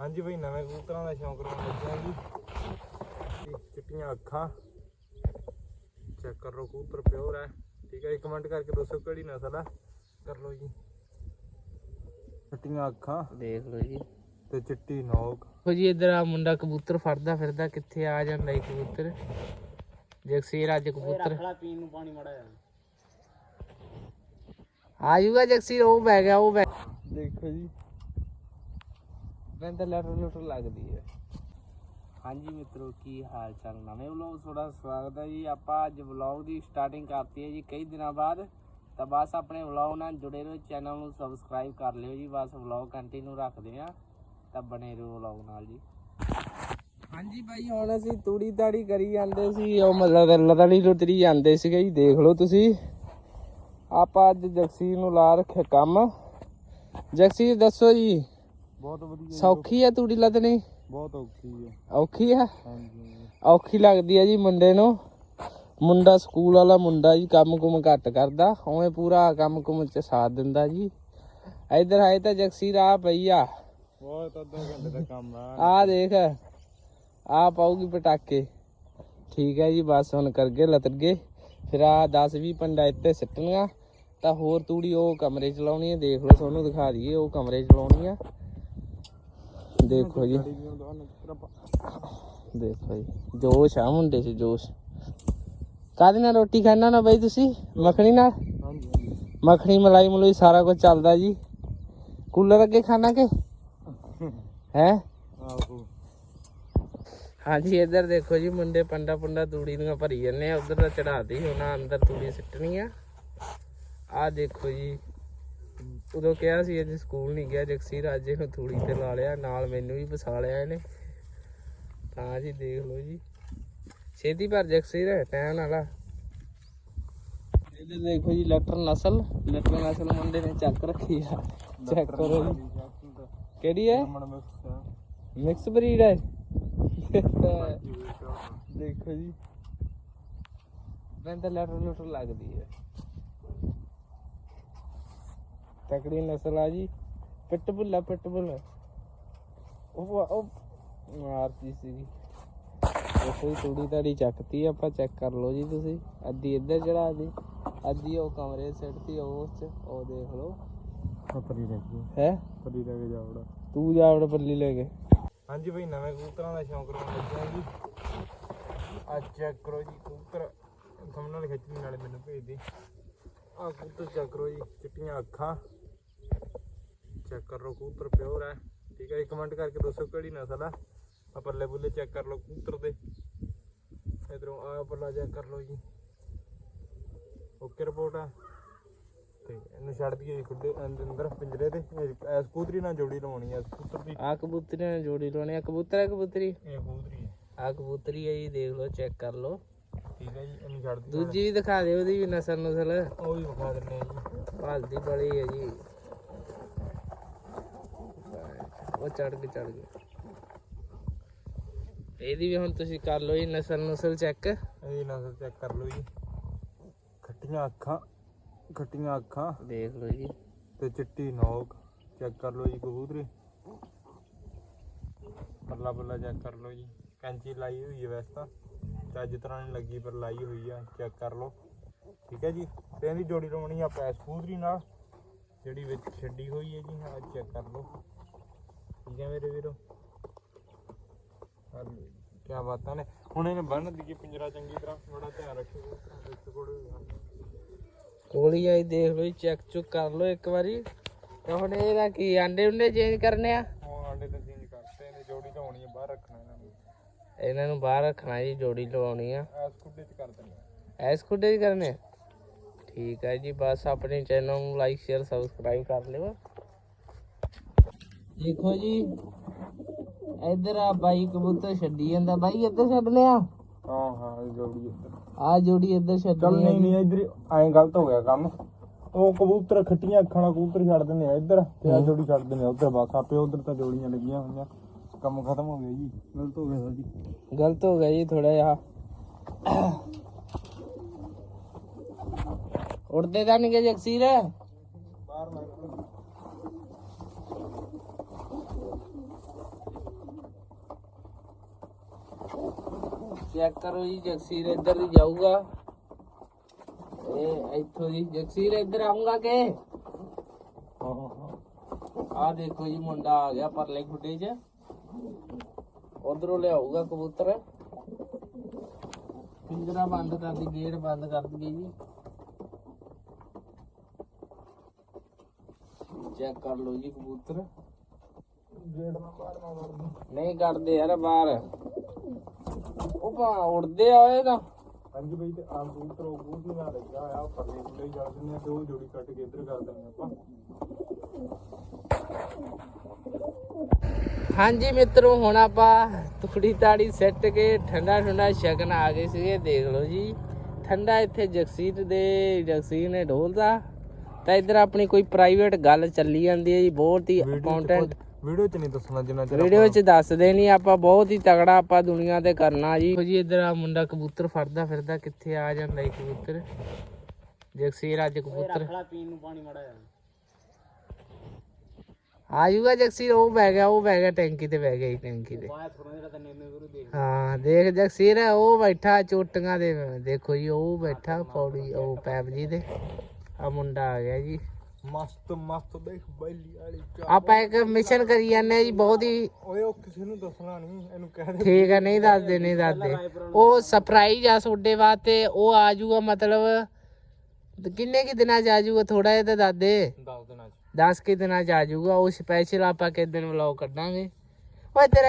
ਹਾਂਜੀ ਬਈ ਨਵੇਂ ਕਬੂਤਰਾਂ ਦਾ ਸ਼ੌਂਕ ਰੱਖਣ ਲੱਗਿਆ ਜੀ। ਚਿੱਟੀਆਂ ਅੱਖਾਂ। ਚੈੱਕ ਕਰ ਲਓ ਕਬੂਤਰ ਪਿਓਰ ਹੈ। ਠੀਕ ਹੈ ਜੀ ਕਮੈਂਟ ਕਰਕੇ ਦੱਸੋ ਕਿਹੜੀ ਨਸਲ ਹੈ ਕਰ ਲਓ ਜੀ। ਚਿੱਟੀਆਂ ਅੱਖਾਂ। ਦੇਖ ਲਓ ਜੀ। ਤੇ ਚਿੱਟੀ ਨੋਕ। ਦੇਖੋ ਜੀ ਇੱਧਰ ਆ ਮੁੰਡਾ ਕਬੂਤਰ ਫੜਦਾ ਫਿਰਦਾ ਕਿੱਥੇ ਆ ਜਾਂਦਾ ਇਹ ਕਬੂਤਰ? ਜਗਸੀਰ ਅੱਜ ਕਬੂਤਰ। ਪੀਣ ਨੂੰ ਪਾਣੀ ਮੜਾ ਆ ਜਗਸੀਰ ਉਹ ਬਹਿ ਗਿਆ ਉਹ ਬਹਿ ਦੇਖੋ ਜੀ। ਮੈਨੂੰ ਤਾਂ ਲੈਟਰ ਲੁਟਰ ਲੱਗਦੀ ਹੈ। ਹਾਂਜੀ ਮਿੱਤਰੋ, ਕੀ ਹਾਲ ਚਾਲ ਨਵੇਂ ਵਲੌਗ ਤੁਹਾਡਾ ਸਵਾਗਤ ਹੈ ਜੀ। ਆਪਾਂ ਅੱਜ ਵਲੌਗ ਦੀ ਸਟਾਰਟਿੰਗ ਕਰਤੀ ਹੈ ਜੀ ਕਈ ਦਿਨਾਂ ਬਾਅਦ। ਤਾਂ ਬਸ ਆਪਣੇ ਵਲੌਗ ਨਾਲ ਜੁੜੇ ਰਹੋ ਚੈਨਲ ਨੂੰ ਸਬਸਕ੍ਰਾਈਬ ਕਰ ਲਿਓ ਜੀ। ਬਸ ਵਲੌਗ ਕੰਟੀਨਿਊ ਰੱਖਦੇ ਆ ਤਾਂ ਬਣੇ ਰਹੋ ਵਲੌਗ ਨਾਲ ਜੀ। ਹਾਂਜੀ ਬਾਈ, ਹੁਣ ਅਸੀਂ ਤੂੜੀ ਤਾੜੀ ਕਰੀ ਜਾਂਦੇ ਸੀ। ਉਹ ਮਤਲਬ ਲਤੜੀ ਲੁਤਰੀ ਜਾਂਦੇ ਸੀਗੇ ਜੀ, ਦੇਖ ਲਓ ਤੁਸੀਂ। ਆਪਾਂ ਅੱਜ ਜਗਸੀਰ ਨੂੰ ਲਾ ਰੱਖਿਆ ਕੰਮ। ਜਗਸੀਰ, ਦੱਸੋ ਜੀ। ਬਹੁਤ ਵਧੀਆ ਸੌਖੀ ਆ ਤੂੜੀ ਲੱਦਣੀ? ਬਹੁਤ ਔਖੀ ਹੈ ਔਖੀ ਆ? ਹਾਂਜੀ। ਔਖੀ ਲੱਗਦੀ ਆ ਜੀ ਮੁੰਡੇ ਨੂੰ। ਮੁੰਡਾ ਸਕੂਲ ਵਾਲਾ ਮੁੰਡਾ ਜੀ ਕੰਮ ਕੁਮ ਘੱਟ ਕਰਦਾ। ਉਵੇਂ ਪੂਰਾ ਕੰਮ ਕੁਮ ਚ ਸਾਥ ਦਿੰਦਾ ਜੀ। ਇਧਰ ਆਏ ਤਾਂ ਜਗਸੀਰ ਆ ਪਈ ਆ। ਬਹੁਤ ਅੱਧਾ ਘੰਟੇ ਦਾ ਕੰਮ ਆ। ਆ ਦੇਖ ਆ ਪਾਉਗੀ ਪਟਾਕੇ। ਠੀਕ ਹੈ ਜੀ ਬਸ ਹੁਣ ਕਰਗੇ ਲਤਰ ਗਏ ਫਿਰ ਆ 10 20 ਪੰਡਾ ਇੱਥੇ ਸਿੱਟਣੀਆਂ। ਤਾਂ ਹੋਰ ਤੂੜੀ ਉਹ ਕਮਰੇ ਚ ਲਾਉਣੀ ਹੈ ਦੇਖ ਲਓ ਤੁਹਾਨੂੰ ਦਿਖਾ ਦਈਏ ਉਹ ਕਮਰੇ ਚ ਲਾਉਣੀ ਆ। ਦੇਖੋ ਜੀ। ਦੇਖੋ ਜੀ ਜੋਸ਼ ਆ ਮੁੰਡੇ 'ਚ ਜੋਸ਼। ਕਾਹਦੇ ਨਾਲ ਰੋਟੀ ਖਾਣਾ ਨਾ ਬਈ ਤੁਸੀਂ? ਮੱਖਣੀ ਨਾਲ? ਮੱਖਣੀ ਮਲਾਈ ਮਲੂਈ ਸਾਰਾ ਕੁਝ ਚੱਲਦਾ ਜੀ। ਕੂਲਰ ਅੱਗੇ ਖਾਣਾ ਕਿ? ਹੈ? ਹਾਂਜੀ ਇੱਧਰ ਦੇਖੋ ਜੀ ਮੁੰਡੇ ਪੰਡਾ ਪੰਡਾ ਤੂੜੀ ਦੀਆਂ ਭਰੀ ਜਾਂਦੇ ਆ। ਉਧਰ ਤਾਂ ਚੜਾਤੀ ਉਹਨਾਂ ਅੰਦਰ ਤੂੜੀ ਸਿੱਟਣੀ ਆ। ਆ ਦੇਖੋ ਜੀ ਉਦੋਂ ਕਿਹਾ ਸੀ ਅੱਜ ਸਕੂਲ ਨਹੀਂ ਗਿਆ ਜਗਸੀਰ ਅੱਜ ਇਹਨੂੰ ਤੂੜੀ ਤੇ ਲਾ ਲਿਆ ਨਾਲ ਮੈਨੂੰ ਵੀ ਫਸਾ ਲਿਆ ਇਹਨੇ। ਤਾਂ ਜੀ ਦੇਖ ਲਓ ਜੀ। ਛੇਤੀ ਭਰ ਜਗਸੀਰ ਟਾਈਮ ਨਾਲਾ ਇਹਦੇ ਦੇਖੋ ਜੀ ਲੈਟਰ ਨਸਲ। ਲੈਟਰ ਨਸਲ ਮੁੰਡੇ ਨੇ ਚੱਕ ਰੱਖੀ ਆ। ਚੈੱਕ ਕਰੋ ਜੀ। ਕਿਹੜੀ ਹੈ? ਮਿਕਸ ਬਰੀਡ ਹੈ। ਦੇਖੋ ਜੀ। ਤਾਂ ਲੈਟਰ ਲੁਟਰ ਲੱਗਦੀ ਹੈ। ਤਕੜੀ ਨਸਲ ਆ ਜੀ। ਪਿਟਬੁੱਲ ਆ ਪਿਟਬੁੱਲ ਉਹ ਉਹ ਮਾਰਤੀ ਸੀਗੀ। ਜੀ ਤੂੜੀ ਤਾੜੀ ਚੱਕਤੀ ਆਪਾਂ ਚੈੱਕ ਕਰ ਲਓ ਜੀ ਤੁਸੀਂ। ਅੱਧੀ ਇੱਧਰ ਚੜਾ ਦੀ ਅੱਧੀ ਉਹ ਕਮਰੇ ਸਿੱਟਤੀ ਉਹ ਚ ਉਹ ਦੇਖ ਲਓ। ਪਰੀ ਰਹਿ ਗਈ ਹੈ? ਪਰੀ ਰਹਿ ਗਿਆ ਜਾਵੜਾ ਤੂੰ ਜਾ ਆਪਣਾ ਪੱਲੀ ਲੈ ਕੇ। ਹਾਂਜੀ ਬਈ ਨਵੇਂ ਕਬੂਤਰਾਂ ਦਾ ਸ਼ੌਂਕ ਰੱਖਣ ਲੱਗਿਆ ਜੀ। ਆ ਚੈੱਕ ਕਰੋ ਜੀ ਕਬੂਤਰ ਥੰਬਨੇਲ ਖਿੱਚਣ ਨਾਲੇ ਮੈਨੂੰ ਭੇਜ ਦੇ। ਆ ਕਬੂਤਰ ਚੈੱਕ ਕਰੋ ਜੀ ਚਿੱਟੀਆਂ ਅੱਖਾਂ। ਚੈੱਕ ਕਰ ਲਓ ਕਬੂਤਰ ਪਿਓਰ ਹੈ। ਠੀਕ ਹੈ ਜੀ ਕਮੈਂਟ ਕਰਕੇ ਦੱਸੋ ਕਿਹੜੀ ਨਸਲ ਆ। ਆ ਪੱਲੇ ਪੁੱਲੇ ਚੈੱਕ ਕਰ ਲਓ ਕਬੂਤਰ ਦੇ। ਇਧਰੋਂ ਆ ਪੱਲਾ ਚੈੱਕ ਕਰ ਲਓ ਜੀ। ਓਕੇ ਰਿਪੋਰਟ ਆ। ਤੇ ਇਹਨੂੰ ਛੱਡ ਦਈਏ ਜੀ ਖੁੱਡੇ ਅੰਦਰ ਪਿੰਜਰੇ ਤੇ। ਇਹ ਸਕੂਤਰੀ ਨਾਲ ਜੋੜੀ ਲਵਾਉਣੀ ਆ ਸਕੂਤਰ ਦੀ। ਆ ਕਬੂਤਰੀ ਨਾਲ ਜੋੜੀ ਲਾਉਣੀ ਆ। ਕਬੂਤਰ ਹੈ ਕਬੂਤਰੀ? ਇਹ ਕਬੂਤਰੀ ਹੈ। ਆ ਕਬੂਤਰੀ ਹੈ ਜੀ ਦੇਖ ਲਓ ਚੈੱਕ ਕਰ ਲਓ। ਠੀਕ ਹੈ ਜੀ ਇਹਨੂੰ ਛੱਡ ਦਈਏ। ਦੂਜੀ ਵੀ ਦਿਖਾ ਦਿਓ ਉਹਦੀ ਵੀ ਨਸਲ ਨਸਲ ਉਹ ਵੀ ਵਿਖਾ ਦਿੰਦੇ ਆ ਜੀ। ਹਲਦੀ ਬੜੀ ਹੈ ਜੀ। ਉਹ ਚੜ ਕੇ ਚੜ ਗਏ। ਇਹਦੀ ਵੀ ਹੁਣ ਤੁਸੀਂ ਕਰ ਲਓ ਜੀ ਨਸਲ ਨਸਲ ਚੈੱਕ। ਇਹਦੀ ਨਸਲ ਚੈੱਕ ਕਰ ਲਓ ਜੀ। ਖੱਟੀਆਂ ਅੱਖਾਂ ਖੱਟੀਆਂ ਅੱਖਾਂ। ਦੇਖ ਲਓ ਜੀ। ਤੇ ਚਿੱਟੀ ਨੋਕ ਚੈੱਕ ਕਰ ਲਓ ਜੀ ਕਬੂਤਰੀ। ਪੱਲਾ ਪੱਲਾ ਚੈੱਕ ਕਰ ਲਓ ਜੀ। ਕੈਂਚੀ ਲਾਈ ਹੋਈ ਹੈ ਵੈਸੇ ਤਾਂ। ਚੱਜ ਤਰ੍ਹਾਂ ਨਹੀਂ ਲੱਗੀ ਪਰ ਲਾਈ ਹੋਈ ਆ ਚੈੱਕ ਕਰ ਲਓ। ਠੀਕ ਹੈ ਜੀ? ਤੇ ਇਹਦੀ ਜੋੜੀ ਲਾਉਣੀ ਆ ਪੈਸ ਕਬੂਤਰੀ ਨਾਲ ਜਿਹੜੀ ਵਿੱਚ ਛੱਡੀ ਹੋਈ ਹੈ ਜੀ ਆ ਚੈੱਕ ਕਰ ਲਓ। ਠੀਕ ਹੈ ਮੇਰੇ ਵੀਰੋ? ਕੀ ਬਾਤਾਂ ਨੇ? ਹੁਣ ਇਹਨੇ ਬੰਨ ਦਈਏ ਪਿੰਜਰਾ ਚੰਗੀ ਤਰ੍ਹਾਂ ਬੜਾ ਧਿਆਨ ਰੱਖਿਓ। ਵਿੱਚ ਕੋੜੇ ਕੋਲੀ ਆਈ ਦੇਖ ਲਓ ਚੈੱਕ ਚੁੱਕ ਕਰ ਲਓ ਇੱਕ ਵਾਰੀ। ਤੇ ਹੁਣ ਇਹਦਾ ਕੀ ਆਂਡੇ ਉਂਡੇ ਚੇਂਜ ਕਰਨੇ ਆ? ਉਹ ਆਂਡੇ ਤਾਂ ਚੇਂਜ ਕਰਤੇ ਇਹਨੇ ਜੋੜੀ ਤਾਂ ਹੋਣੀ ਹੈ ਬਾਹਰ ਰੱਖਣਾ ਇਹਨਾਂ ਨੂੰ। ਇਹਨਾਂ ਨੂੰ ਬਾਹਰ ਰੱਖਣਾ ਜੀ ਜੋੜੀ ਲਵਾਉਣੀ ਆ। ਐਸ ਕੁੱਡੇ ਚ ਕਰ ਦੇਣੀ ਐਸ ਖੁੱਡੇ ਹੀ ਕਰਨੇ ਆ? ਠੀਕ ਹੈ ਜੀ ਬਸ ਆਪਣੇ ਚੈਨਲ ਨੂੰ ਲਾਈਕ ਸ਼ੇਅਰ ਸਬਸਕ੍ਰਾਈਬ ਕਰ ਲਿਓ। ਦੇਖੋ ਜੀ ਇੱਧਰ ਆ ਬਾਈ ਕਬੂਤਰ ਛੱਡੀ ਜਾਂਦਾ। ਬਾਈ ਇੱਧਰ ਛੱਡ ਲਿਆ। ਹਾਂ ਹਾਂ ਇਹ ਜੋੜੀ ਇੱਧਰ। ਆ ਜੋੜੀ ਇੱਧਰ ਚੱਲ ਹੈ ਨਹੀਂ ਨਹੀਂ ਇੱਧਰ ਐਂ ਗਲਤ ਹੋ ਗਿਆ ਕੰਮ। ਉਹ ਕਬੂਤਰ ਖੱਟੀਆਂ ਅੱਖਾਂ ਕਬੂਤਰ ਛੱਡ ਦਿੰਦੇ ਆ ਇੱਧਰ ਤੇ ਆ ਜੋੜੀ ਛੱਡ ਦਿੰਦੇ ਆ ਉੱਧਰ ਬਸ। ਆਪੇ ਉੱਧਰ ਤਾਂ ਜੋੜੀਆਂ ਲੱਗੀਆਂ ਹੋਈਆਂ। ਕੰਮ ਖਤਮ ਹੋ ਗਿਆ ਜੀ। ਗਲਤ ਹੋ ਗਿਆ ਜੀ। ਗਲਤ ਹੋ ਗਿਆ ਜੀ ਥੋੜਾ ਜਿਹਾ। ਉੜਦੇ ਤਾਂ ਨਹੀਂ ਗਏ ਜਗਸੀਰ ਚੈੱਕ ਕਰੋ ਜੀ ਜਗਸੀਰ ਇੱਧਰ ਦੀ ਜਾਊਗਾ। ਇਹ ਇੱਥੋਂ ਦੀ ਜਗਸੀਰ ਇੱਧਰ ਆਉਂਗਾ ਕਿ? ਆ ਦੇਖੋ ਜੀ ਮੁੰਡਾ ਆ ਗਿਆ ਪਰਲੇ ਖੁੱਡੇ 'ਚ। ਉਧਰੋਂ ਲਿਆਊਗਾ ਕਬੂਤਰ। ਪਿੰਜਰਾ ਬੰਦ ਕਰ ਦੀ ਗੇਟ ਬੰਦ ਕਰ ਦਈਏ ਜੀ। ਚੈੱਕ ਕਰ ਲਓ ਜੀ ਕਬੂਤਰ। ਗੇਟ ਨਾ ਬਾਹਰ ਨਾ ਨਹੀਂ ਕੱਢਦੇ ਯਾਰ ਬਾਹਰ। ਉਹ ਭਾ ਉੜਦੇ ਆ ਇਹ ਤਾਂ। ਹਾਂਜੀ ਬਈ ਤੇ ਆ ਕਬੂਤਰ ਉਹ ਨਾਲ ਲੱਗਿਆ ਹੋਇਆ ਉਹ ਪਰਲੇ ਕੁੱਲੇ ਹੀ ਜੜ ਦਿੰਦੇ ਆ ਤੇ ਉਹ ਜੋੜੀ ਕੱਟ ਕੇ ਇੱਧਰ ਕਰ ਦਿੰਦੇ ਆਪਾਂ। ਹਾਂਜੀ ਮਿੱਤਰੋ ਹੁਣ ਆਪਾਂ ਤੁਖੜੀ ਤਾੜੀ ਸੈੱਟ ਕੇ ਠੰਡਾ ਠੰਡਾ ਛਕਣ ਆ ਗਏ ਸੀਗੇ ਦੇਖ ਲਓ ਜੀ। ਠੰਡਾ ਇੱਥੇ ਜਗਸੀਰ ਦੇ ਜਗਸੀਰ ਨੇ ਢੋਲਦਾ ਤਾਂ ਇੱਧਰ ਆਪਣੀ ਕੋਈ ਪ੍ਰਾਈਵੇਟ ਗੱਲ ਚੱਲੀ ਜਾਂਦੀ ਹੈ ਜੀ ਬਹੁਤ ਹੀ ਇੰਪੋਰਟੈਂਟ ਵੀਡੀਓ ਚ ਨਹੀਂ ਦੱਸਣਾ ਜਿੰਨਾ ਚਿਰ ਵੀਡੀਓ 'ਚ ਦੱਸਦੇ ਨਹੀਂ ਆਪਾਂ ਬਹੁਤ ਹੀ ਤਗੜਾ ਆਪਾਂ ਦੁਨੀਆ ਤੇ ਕਰਨਾ ਜੀ। ਦੇਖੋ ਜੀ ਇੱਧਰ ਆ ਮੁੰਡਾ ਕਬੂਤਰ ਫੜਦਾ ਫਿਰਦਾ ਕਿੱਥੇ ਆ ਜਾਂਦਾ ਇਹ ਕਬੂਤਰ? ਜਗਸੀਰ ਅੱਜ ਕਬੂਤਰ। ਪੀਣ ਨੂੰ ਪਾਣੀ ਮੜਾ ਆ ਜਾਊਗਾ ਜਗਸੀਰ ਉਹ ਬਹਿ ਗਿਆ ਉਹ ਬਹਿ ਗਿਆ ਟੈਂਕੀ ਤੇ ਬਹਿ ਗਿਆ ਜੀ ਟੈਂਕੀ ਤੇ। ਹਾਂ ਦੇਖ ਜਗਸੀਰ ਉਹ ਬੈਠਾ ਚੋਟੀਆਂ ਦੇ ਦੇਖੋ ਜੀ ਉਹ ਬੈਠਾ ਪੌੜੀ ਉਹ ਪੈਪ ਜੀ ਦੇ। ਆ ਮੁੰਡਾ ਆ ਗਿਆ ਜੀ। ਮਸਤ ਮਸਤ ਦੇਖ ਬੈਲੀ ਵਾਲੀ ਚਾ ਆਪਾਂ ਇੱਕ ਮਿਸ਼ਨ ਕਰੀ ਜਾਂਦੇ ਜੀ ਬਹੁਤ ਹੀ ਓਏ ਉਹ ਕਿਸੇ ਨੂੰ ਦੱਸਣਾ ਨਹੀਂ ਇਹਨੂੰ ਕਹਿ ਦੇ। ਠੀਕ ਹੈ ਨਹੀਂ ਦੱਸਦੇ ਨਹੀਂ ਦੱਸਦੇ ਉਹ ਸਰਪ੍ਰਾਈਜ਼ ਆ ਤੁਹਾਡੇ ਵਾਸਤੇ ਉਹ ਆ ਜਾਊਗਾ ਮਤਲਬ ਕਿੰਨੇ ਕਿ ਦਿਨਾਂ ਚ ਆ ਜਾਊਗਾ? ਥੋੜਾ ਜਿਹਾ ਤਾਂ ਦੱਸ ਦੇ। ਦੱਸ ਦੇਣਾ 10 ਕਿ ਦਿਨਾਂ ਚ ਆ ਜਾਊਗਾ ਉਹ ਸਪੈਸ਼ਲ ਆਪਾਂ ਕਿਸ ਦਿਨ ਵਲੌਗ ਕੱਢਾਂਗੇ। ਓਏ ਤੇਰਾ